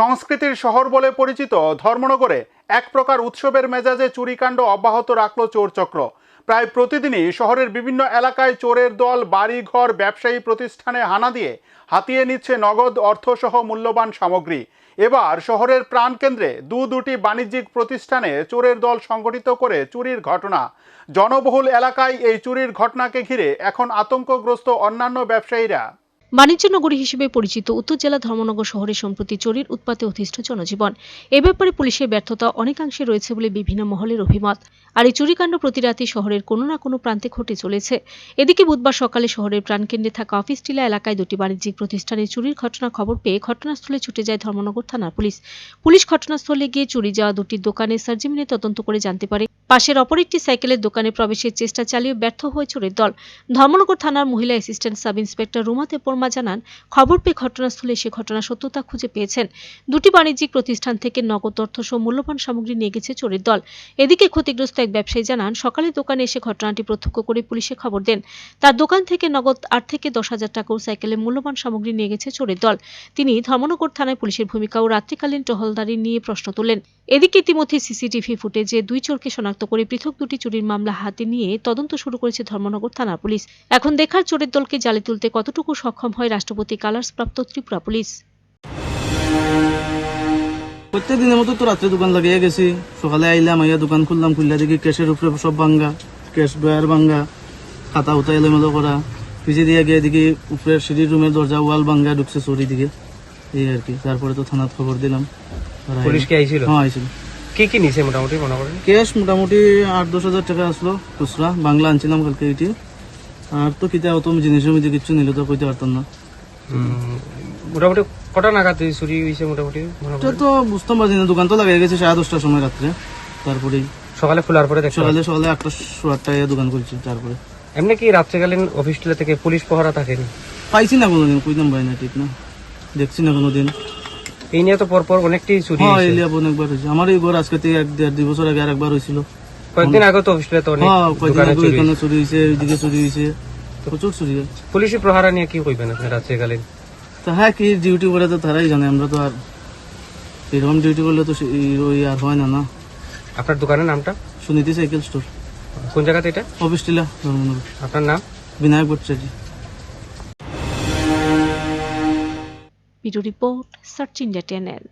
সংস্কৃতির শহর বলে পরিচিত ধর্মনগরে এক প্রকার উৎসবের মেজাজে চুরিকাণ্ড অব্যাহত রাখল চোরচক্র। প্রায় প্রতিদিনই শহরের বিভিন্ন এলাকায় চোরের দল, বাড়িঘর, ব্যবসায়ী প্রতিষ্ঠানে হানা দিয়ে হাতিয়ে নিচ্ছে নগদ অর্থসহ মূল্যবান সামগ্রী। এবার শহরের প্রাণকেন্দ্রে দু দুটি বাণিজ্যিক প্রতিষ্ঠানে চোরের দল সংগঠিত করে চুরির ঘটনা। জনবহুল এলাকায় এই চুরির ঘটনাকে ঘিরে এখন আতঙ্কগ্রস্ত অন্যান্য ব্যবসায়ীরা বাণিজ্য নগরী হিসেবে পরিচিত উত্তর জেলা ধর্মনগর শহরে সম্প্রতি চোরের উৎপাতে অতিষ্ঠ জনজীবন। এ ব্যাপারে পুলিশের ব্যর্থতা অনেকাংশে রয়েছে বলে বিভিন্ন মহলের অভিমত। আর এই চুরিকাণ্ড প্রতি রাতে শহরের কোনো না কোনো প্রান্তে ঘটে চলেছে। এদিকে বুধবার সকালে শহরের প্রাণকেন্দ্রে থাকা অফিস টিলা এলাকায় দুটি বাণিজ্যিক প্রতিষ্ঠানে চুরির ঘটনা খবর পেয়ে ঘটনাস্থলে ছুটে যায় ধর্মনগর থানার পুলিশ। পুলিশ ঘটনাস্থলে গিয়ে চুরি যাওয়া দুটি দোকানে সার্জিমিনে তদন্ত করে জানতে পারে। পাশের অপর একটি সাইকেলের দোকানে প্রবেশের চেষ্টা চালিয়ে ব্যর্থ হয়ে চোরের দল। ধর্মনগর থানার মহিলা অ্যাসিস্ট্যান্ট সাব ইন্সপেক্টর রুমাতে পরমা জানান, খবর পেয়ে ঘটনাস্থলে এসে ঘটনার সত্যতা খুঁজে পেয়েছেন। দুটি বাণিজ্যিক প্রতিষ্ঠান থেকে নগদ অর্থসহ মূল্যবান সামগ্রী নিয়ে গেছে চোরের দল। এদিকে ক্ষতিগ্রস্ত এক ব্যবসায়ী জানান, সকালে দোকানে এসে ঘটনাটি প্রত্যক্ষ করে পুলিশে খবর দেন। তার দোকান থেকে নগদ আট থেকে দশ হাজার টাকা ও সাইকেলে মূল্যবান সামগ্রী নিয়ে গেছে চোরের দল। তিনি ধর্মনগর থানায় পুলিশের ভূমিকা ও রাত্রিকালীন টহলদারি নিয়ে প্রশ্ন তোলেন। এদিকে ইতিমধ্যে সিসিটিভি ফুটেজে দুই চোরকে শনাক্ত করে পৃথক দুটি চুরির মামলা হাতে নিয়ে তদন্ত শুরু করেছে ধর্মনগর থানা পুলিশ। এখন দেখার চোরের দলকে জালে তুলতে কতটুকু সক্ষম হয় রাষ্ট্রপতি কালার্স প্রাপ্ত ত্রিপুরা পুলিশ। প্রত্যেক দিনের মতো তো রাত্রে দোকান লাগিয়ে গেছি। সকালে আইলাম আইয়া দোকান খুললাম খুললা দেখি ক্যাশের উপরে সব ভাঙ্গা। ক্যাশ ড্রয়ার ভাঙ্গা খাতা উতা এলোমেলো করা। পিছিয়ে দিয়ে গিয়ে দেখি উপরে সিঁড়ির রুমের দরজা ওয়াল ভাঙ্গা ঢুকছে চুরি দিকে এই আর কি তারপরে তো থানাত খবর দিলাম। পুলিশ কি আইছিল? হ্যাঁ আইছিল। কি কি নিছে মোটামুটি মনে করেন? ক্যাশ মোটামুটি আট দশ হাজার টাকা আসলো খুচরা। বাংলা আনছিলাম কালকে এটি। আর তো কিতা অত জিনিসের মধ্যে কিছু নিলে তো কইতে পারতাম না। মোটামুটি কটা নাগাদ এই চুরি হয়েছে মোটামুটি? এটা তো বুঝতাম পারছি না দোকান তো লাগিয়ে গেছে সাড়ে দশটার সময় রাত্রে তারপরেই সকালে খোলার পরে সকালে সকালে আটটা আটটায় দোকান করছি তারপরে। এমনি কি রাত্রেকালীন অফিস টিলা থেকে পুলিশ পহরা থাকেনি? পাইছি না কোনোদিন কইতাম পাই না ঠিক না। দেখছি না কোনোদিন। এই নিয়ে তো পরপর অনেকটি চুরি হ্যাঁ এলিয়া অনেকবার হয়েছে আমার এই ঘর আজকে থেকে এক দেড় দুই বছর আগে আর একবার হয়েছিল কয়েকদিন আগে তো অফিস টিলা তো অনেক হ্যাঁ কয়েকদিন আগে চুরি হয়েছে ওইদিকে চুরি হয়েছে প্রচুর চুরি পুলিশি প্রহারা নিয়ে কি কইবেন আপনি রাত্রেকালীন? তা হ্যাঁ কি ডিউটি করে তো তারাই জানে আমরা তো আর এরকম ডিউটি করলে তো ওই আর হয় না না। আপনার দোকানের নামটা? সুনীতি সাইকেল স্টোর কোন জায়গাতে এটা? অফিস টিলা ধর্মনগর। আপনার নাম? Binayak Bhattacharya. Video report search India channel